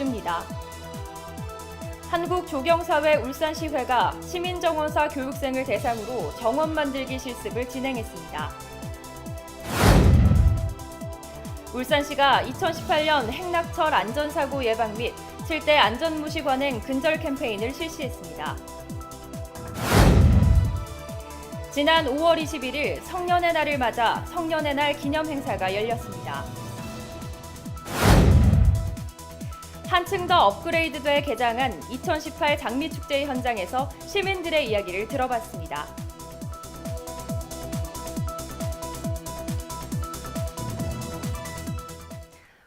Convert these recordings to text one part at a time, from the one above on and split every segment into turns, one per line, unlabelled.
이슈입니다. 한국조경사회 울산시회가 시민정원사 교육생을 대상으로 정원 만들기 실습을 진행했습니다. 울산시가 2018년 행락철 안전사고 예방 및 7대 안전무시 관행 근절 캠페인을 실시했습니다. 지난 5월 21일 성년의 날을 맞아 성년의 날 기념 행사가 열렸습니다. 한층 더 업그레이드돼 개장한 2018 장미축제 현장에서 시민들의 이야기를 들어봤습니다.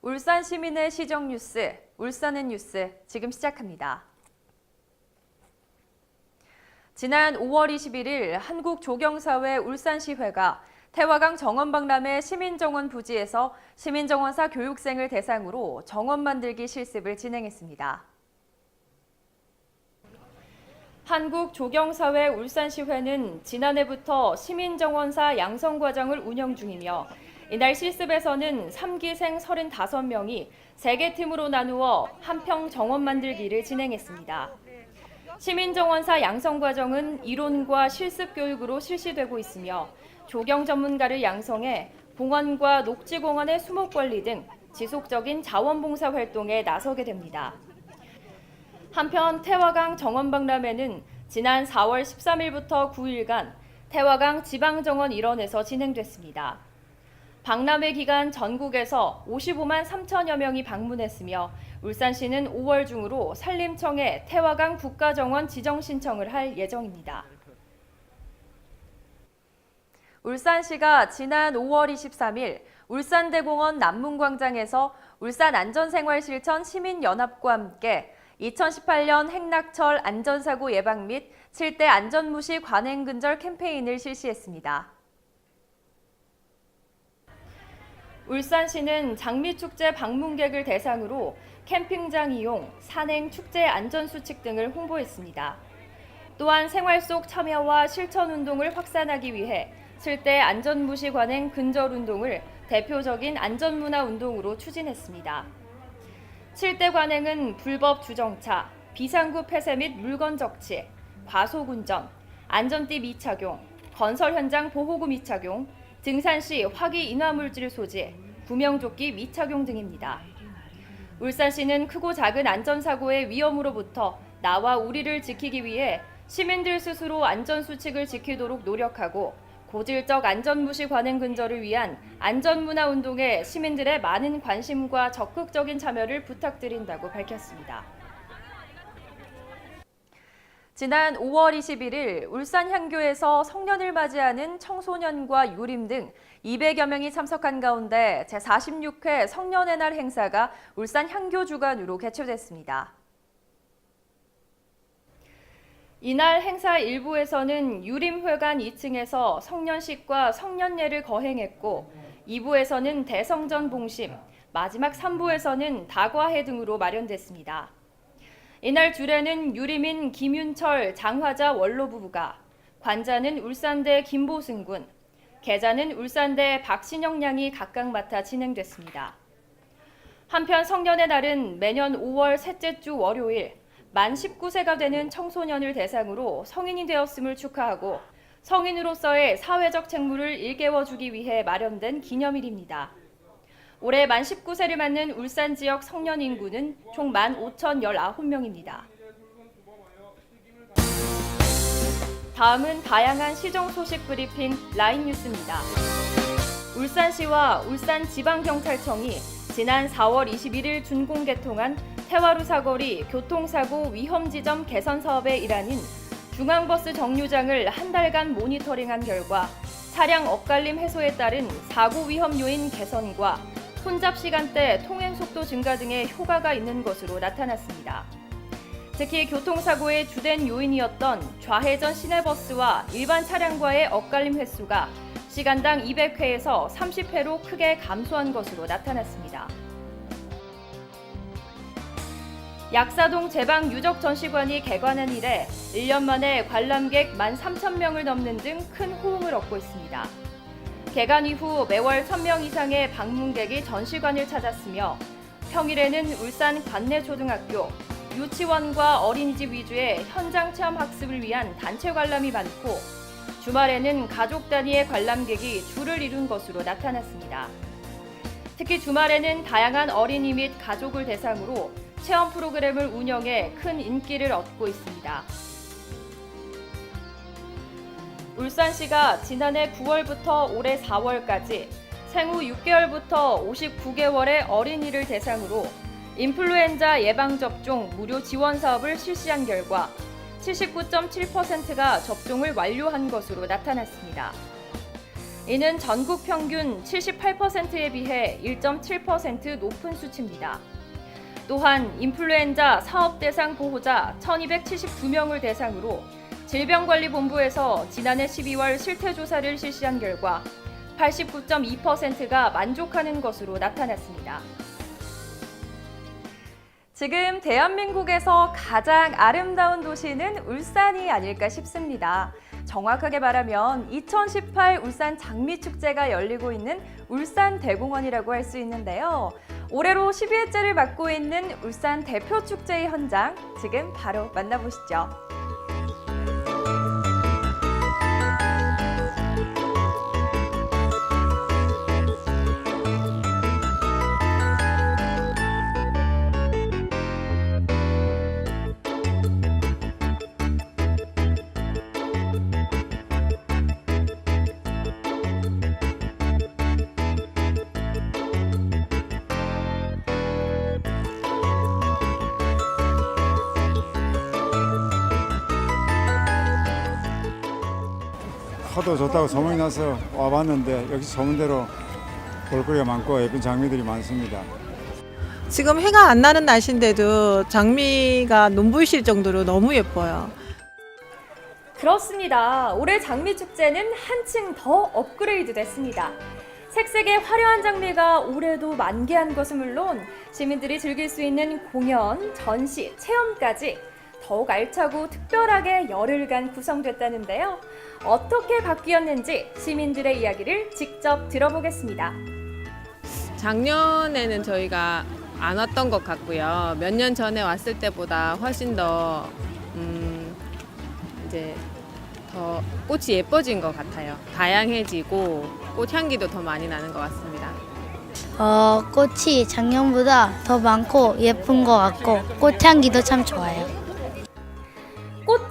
울산 시민의 시정 뉴스, 울산의 뉴스 지금 시작합니다. 지난 5월 21일 한국조경사회 울산시회가 태화강 정원박람회 시민정원 부지에서 시민정원사 교육생을 대상으로 정원 만들기 실습을 진행했습니다. 한국조경사회 울산시회는 지난해부터 시민정원사 양성과정을 운영 중이며 이날 실습에서는 3기생 35명이 3개 팀으로 나누어 한평 정원 만들기를 진행했습니다. 시민정원사 양성과정은 이론과 실습 교육으로 실시되고 있으며 조경 전문가를 양성해 공원과 녹지공원의 수목 관리 등 지속적인 자원봉사 활동에 나서게 됩니다. 한편 태화강 정원박람회는 지난 4월 13일부터 9일간 태화강 지방정원 일원에서 진행됐습니다. 박람회 기간 전국에서 55만 3천여 명이 방문했으며 울산시는 5월 중으로 산림청에 태화강 국가정원 지정 신청을 할 예정입니다. 울산시가 지난 5월 23일 울산대공원 남문광장에서 울산 안전생활실천 시민연합과 함께 2018년 행락철 안전사고 예방 및 7대 안전무시 관행 근절 캠페인을 실시했습니다. 울산시는 장미축제 방문객을 대상으로 캠핑장 이용, 산행, 축제 안전수칙 등을 홍보했습니다. 또한 생활 속 참여와 실천 운동을 확산하기 위해 7대 안전무시 관행 근절 운동을 대표적인 안전문화 운동으로 추진했습니다. 7대 관행은 불법 주정차, 비상구 폐쇄 및 물건 적치, 과속 운전, 안전띠 미착용, 건설 현장 보호구 미착용, 등산 시 화기 인화물질 소지, 구명조끼 미착용 등입니다. 울산시는 크고 작은 안전사고의 위험으로부터 나와 우리를 지키기 위해 시민들 스스로 안전수칙을 지키도록 노력하고 고질적 안전무시 관행 근절을 위한 안전문화 운동에 시민들의 많은 관심과 적극적인 참여를 부탁드린다고 밝혔습니다. 지난 5월 21일 울산 향교에서 성년을 맞이하는 청소년과 유림 등 200여 명이 참석한 가운데 제46회 성년의 날 행사가 울산 향교 주관으로 개최됐습니다. 이날 행사 일부에서는 유림회관 2층에서 성년식과 성년례를 거행했고 2부에서는 대성전 봉심, 마지막 3부에서는 다과회 등으로 마련됐습니다. 이날 주례는 유림인 김윤철 장화자 원로 부부가, 관자는 울산대 김보승 군, 계자는 울산대 박신영 양이 각각 맡아 진행됐습니다. 한편 성년의 날은 매년 5월 셋째 주 월요일 만 19세가 되는 청소년을 대상으로 성인이 되었음을 축하하고 성인으로서의 사회적 책무를 일깨워 주기 위해 마련된 기념일입니다. 올해 만 19세를 맞는 울산 지역 성년 인구는 총 15,019명입니다. 다음은 다양한 시정 소식 브리핑 라인 뉴스입니다. 울산시와 울산지방경찰청이 지난 4월 21일 준공 개통한 태화루 사거리 교통사고 위험 지점 개선 사업의 일환인 중앙버스 정류장을 한 달간 모니터링한 결과 차량 엇갈림 해소에 따른 사고 위험 요인 개선과 혼잡 시간대 통행 속도 증가 등의 효과가 있는 것으로 나타났습니다. 특히 교통사고의 주된 요인이었던 좌회전 시내버스와 일반 차량과의 엇갈림 횟수가 시간당 200회에서 30회로 크게 감소한 것으로 나타났습니다. 약사동 제방 유적 전시관이 개관한 이래 1년 만에 관람객 13,000명을 넘는 등 큰 호응을 얻고 있습니다. 개관 이후 매월 1000명 이상의 방문객이 전시관을 찾았으며 평일에는 울산 관내 초등학교, 유치원과 어린이집 위주의 현장 체험 학습을 위한 단체 관람이 많고 주말에는 가족 단위의 관람객이 줄을 이룬 것으로 나타났습니다. 특히 주말에는 다양한 어린이 및 가족을 대상으로 체험 프로그램을 운영해 큰 인기를 얻고 있습니다. 울산시가 지난해 9월부터 올해 4월까지 생후 6개월부터 59개월의 어린이를 대상으로 인플루엔자 예방접종 무료 지원 사업을 실시한 결과 79.7%가 접종을 완료한 것으로 나타났습니다. 이는 전국 평균 78%에 비해 1.7% 높은 수치입니다. 또한 인플루엔자 사업 대상 보호자 1279명을 대상으로 질병관리본부에서 지난해 12월 실태조사를 실시한 결과 89.2%가 만족하는 것으로 나타났습니다. 지금 대한민국에서 가장 아름다운 도시는 울산이 아닐까 싶습니다. 정확하게 말하면 2018 울산 장미축제가 열리고 있는 울산 대공원이라고 할 수 있는데요. 올해로 12회째를 맡고 있는 울산 대표 축제의 현장 지금 바로 만나보시죠.
하도 좋다고 소문이 나서 와봤는데 역시 소문대로 볼거리가 많고 예쁜 장미들이 많습니다.
지금 해가 안 나는 날씨인데도 장미가 눈부실 정도로 너무 예뻐요.
그렇습니다. 올해 장미 축제는 한층 더 업그레이드 됐습니다. 색색의 화려한 장미가 올해도 만개한 것은 물론 시민들이 즐길 수 있는 공연, 전시, 체험까지 더욱 알차고 특별하게 열흘간 구성됐다는데요. 어떻게 바뀌었는지 시민들의 이야기를 직접 들어보겠습니다.
작년에는 저희가 안 왔던 것 같고요. 몇 년 전에 왔을 때보다 훨씬 더 음, 이제 더 꽃이 예뻐진 것 같아요. 다양해지고 꽃 향기도 더 많이 나는 것 같습니다.
어, 꽃이 작년보다 더 많고 예쁜 것 같고 꽃향기도 참 좋아요.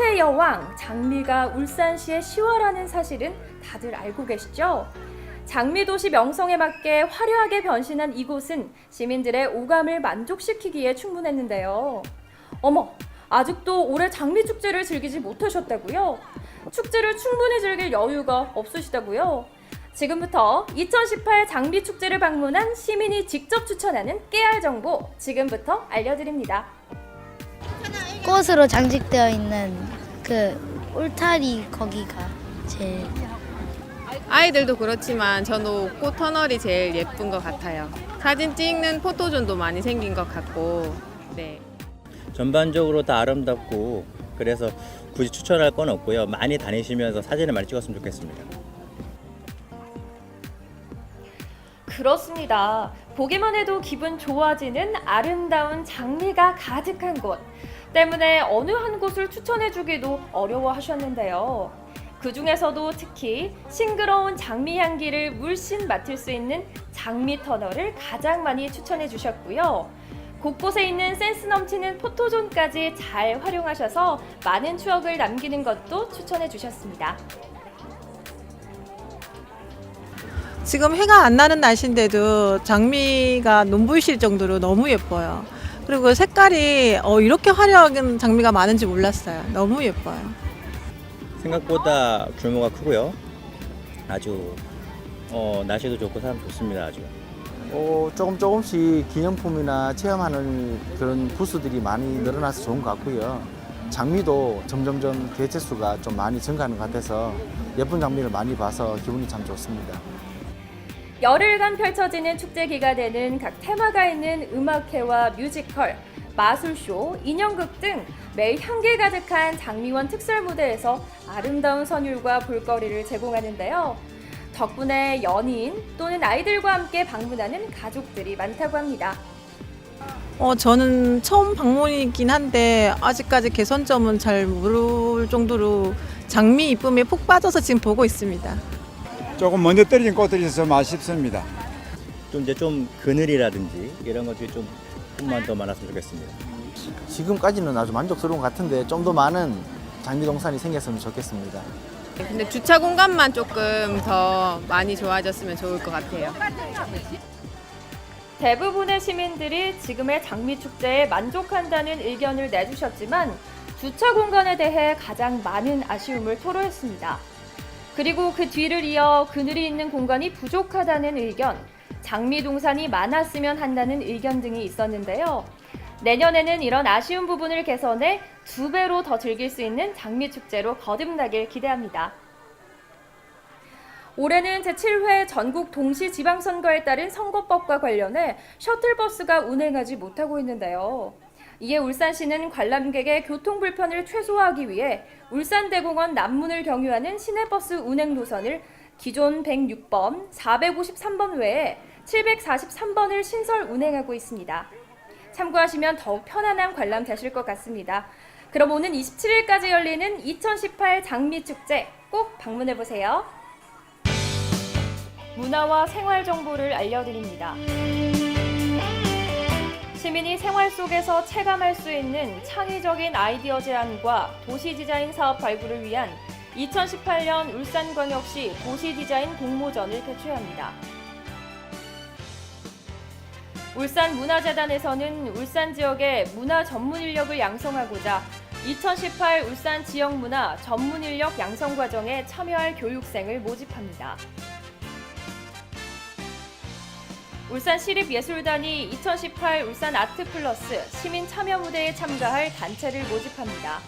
꽃의 여왕 장미가 울산시의 시화라는 사실은 다들 알고 계시죠? 장미도시 명성에 맞게 화려하게 변신한 이곳은 시민들의 오감을 만족시키기에 충분했는데요. 어머, 아직도 올해 장미 축제를 즐기지 못하셨다고요? 축제를 충분히 즐길 여유가 없으시다고요? 지금부터 2018 장미 축제를 방문한 시민이 직접 추천하는 깨알 정보 지금부터 알려드립니다.
꽃으로 장식되어 있는 그 울타리 거기가 제일
아이들도 그렇지만 저도 꽃 터널이 제일 예쁜 것 같아요. 사진 찍는 포토존도 많이 생긴 것 같고, 네.
전반적으로 다 아름답고 그래서 굳이 추천할 건 없고요. 많이 다니시면서 사진을 많이 찍었으면 좋겠습니다.
그렇습니다. 보기만 해도 기분 좋아지는 아름다운 장미가 가득한 곳. 때문에 어느 한 곳을 추천해주기도 어려워하셨는데요. 그 중에서도 특히 싱그러운 장미 향기를 물씬 맡을 수 있는 장미 터널을 가장 많이 추천해 주셨고요. 곳곳에 있는 센스 넘치는 포토존까지 잘 활용하셔서 많은 추억을 남기는 것도 추천해 주셨습니다.
지금 해가 안 나는 날씨인데도 장미가 눈부실 정도로 너무 예뻐요. 그리고 색깔이 어, 이렇게 화려한 장미가 많은지 몰랐어요. 너무 예뻐요.
생각보다 규모가 크고요. 아주 어, 날씨도 좋고 사람 좋습니다. 아주.
어, 조금 조금씩 기념품이나 체험하는 그런 부스들이 많이 늘어나서 좋은 것 같고요. 장미도 점점점 개체 수가 좀 많이 증가하는 것 같아서 예쁜 장미를 많이 봐서 기분이 참 좋습니다.
열흘간 펼쳐지는 축제 기간에는 각 테마가 있는 음악회와 뮤지컬, 마술쇼, 인형극 등 매일 향기 가득한 장미원 특설 무대에서 아름다운 선율과 볼거리를 제공하는데요. 덕분에 연인 또는 아이들과 함께 방문하는 가족들이 많다고 합니다.
어, 저는 처음 방문이긴 한데 아직까지 개선점은 잘 모를 정도로 장미 이쁨에 푹 빠져서 지금 보고 있습니다.
조금 먼저 떨어진 꽃들이 있어서 좀 아쉽습니다.
좀 이제 좀 그늘이라든지 이런 것들이 좀 좀만 더 많았으면 좋겠습니다.
지금까지는 아주 만족스러운 것 같은데 좀 더 많은 장미 동산이 생겼으면 좋겠습니다.
근데 주차 공간만 조금 더 많이 좋아졌으면 좋을 것 같아요.
대부분의 시민들이 지금의 장미 축제에 만족한다는 의견을 내주셨지만 주차 공간에 대해 가장 많은 아쉬움을 토로했습니다. 그리고 그 뒤를 이어 그늘이 있는 공간이 부족하다는 의견, 장미 동산이 많았으면 한다는 의견 등이 있었는데요. 내년에는 이런 아쉬운 부분을 개선해 두 배로 더 즐길 수 있는 장미 축제로 거듭나길 기대합니다. 올해는 제7회 전국 동시 지방선거에 따른 선거법과 관련해 셔틀버스가 운행하지 못하고 있는데요. 이에 울산시는 관람객의 교통 불편을 최소화하기 위해 울산대공원 남문을 경유하는 시내버스 운행 노선을 기존 106번, 453번 외에 743번을 신설 운행하고 있습니다. 참고하시면 더욱 편안한 관람 되실 것 같습니다. 그럼 오는 27일까지 열리는 2018 장미축제 꼭 방문해 보세요. 문화와 생활 정보를 알려드립니다. 시민이 생활 속에서 체감할 수 있는 창의적인 아이디어 제안과 도시 디자인 사업 발굴을 위한 2018년 울산광역시 도시 디자인 공모전을 개최합니다. 울산 문화재단에서는 울산 지역의 문화 전문 인력을 양성하고자 2018 울산 지역 문화 전문 인력 양성 과정에 참여할 교육생을 모집합니다. 울산시립예술단이 2018 울산 아트 플러스 시민 참여 무대에 참가할 단체를 모집합니다.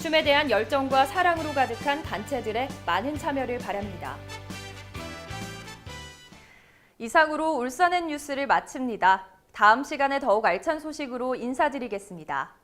춤에 대한 열정과 사랑으로 가득한 단체들의 많은 참여를 바랍니다. 이상으로 울산의 뉴스를 마칩니다. 다음 시간에 더욱 알찬 소식으로 인사드리겠습니다.